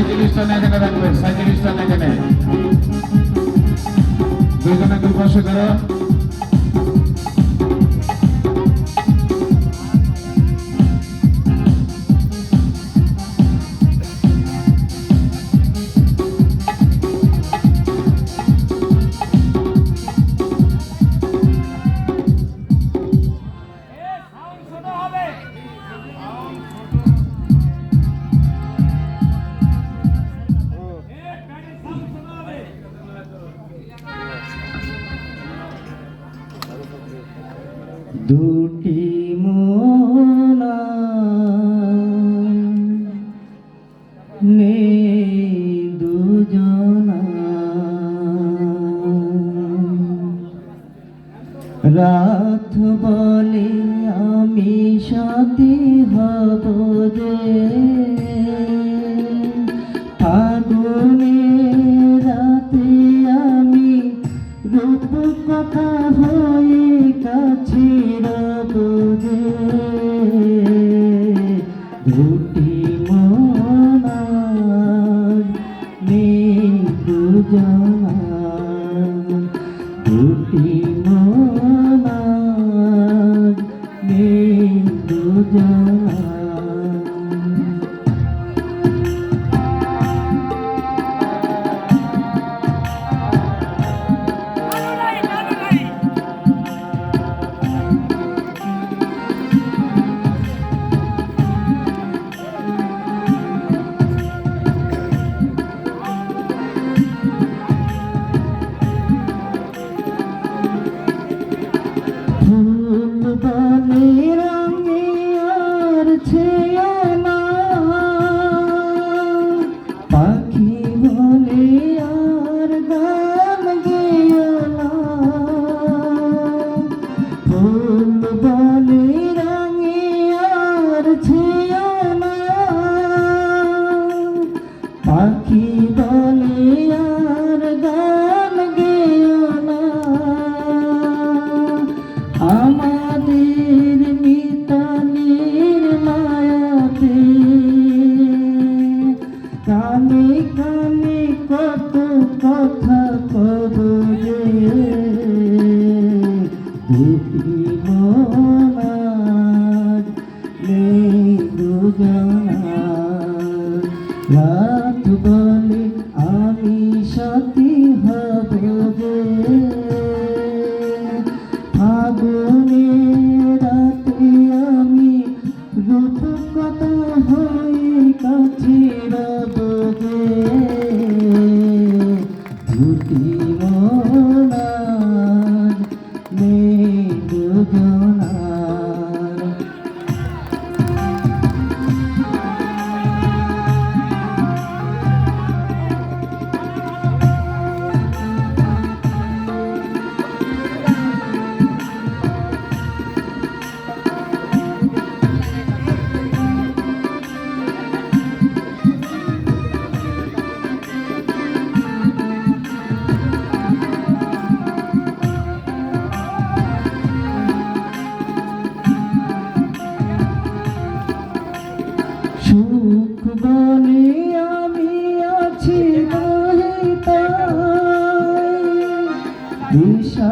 Cycle stand এখানে রাখবেন cycle stand এখানে দুইজনে দুই পাশে দুটি মোনা নে দুজনা। রাত বলে আমি সাথী হব যে। ফাগুনে রাতে আমি রূপ কথা হয়ে কাছে দুটি মনার নেই দুজনা দুটি কত কথা দিশা